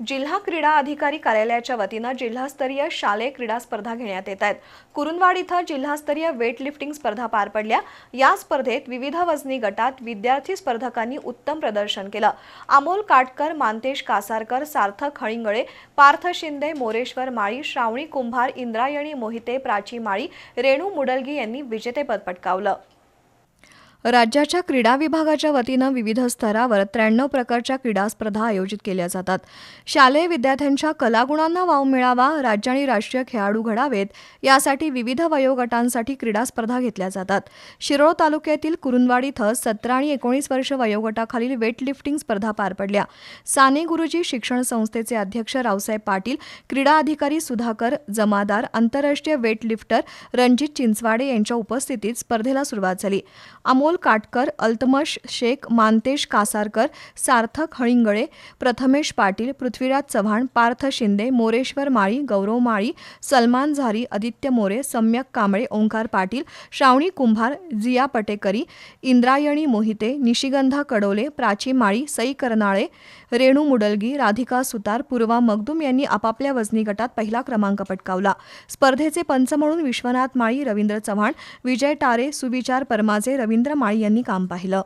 जिल्हा क्रीडा अधिकारी कार्यालयाच्या वतीनं जिल्हास्तरीय शालेय क्रीडा स्पर्धा घेण्यात येत आहेत. कुरुंदवाड इथं जिल्हास्तरीय वेट लिफ्टिंग स्पर्धा पार पडल्या. या स्पर्धेत विविध वजनी गटात विद्यार्थी स्पर्धकांनी उत्तम प्रदर्शन केलं. अमोल काटकर मानतेश कासारकर सार्थक हळिंगळे पार्थ शिंदे मोरेश्वर माळी श्रावणी कुंभार इंद्रायणी मोहिते प्राची माळी रेणू मुडलगी यांनी विजेतेपद पटकावलं. राज्याच्या क्रीडा विभागाच्या वतीनं विविध स्तरावर त्र्याण्णव प्रकारच्या क्रीडा स्पर्धा आयोजित केल्या जातात. शालेय विद्यार्थ्यांच्या कलागुणांना वाव मिळावा राज्य आणि राष्ट्रीय खेळाडू घडावेत यासाठी विविध वयोगटांसाठी क्रीडा स्पर्धा घेतल्या जातात. शिरोळ तालुक्यातील कुरुंदवाड इथं सतरा आणि एकोणीस वर्ष वयोगटाखालील वेटलिफ्टिंग स्पर्धा पार पडल्या. साने गुरुजी शिक्षण संस्थेचे अध्यक्ष रावसाहेब पाटील क्रीडा अधिकारी सुधाकर जमादार आंतरराष्ट्रीय वेटलिफ्टर रणजित चिंचवाडे यांच्या उपस्थितीत स्पर्धेला सुरुवात झाली. अमोल काटकर अल्तमश शेख मानतेश कासारकर सार्थक हळिंगळे प्रथमेश पाटील पृथ्वीराज चव्हाण पार्थ शिंदे मोरेश्वर माळी गौरव माळी सलमान झारी आदित्य मोरे सम्यक कांबळे ओंकार पाटील श्रावणी कुंभार जिया पटेकरी इंद्रायणी मोहिते निशिगंधा कडोले प्राची माळी सई करनाळे रेणू मुडलगी राधिका सुतार पूर्वा मगदूम यांनी आपापल्या वजनी गटात पहिला क्रमांक पटकावला. स्पर्धेचे पंच म्हणून विश्वनाथ माळी रवींद्र चव्हाण विजय टारे सुविचार परमाजे रवींद्र माळी यांनी काम पाहिलं.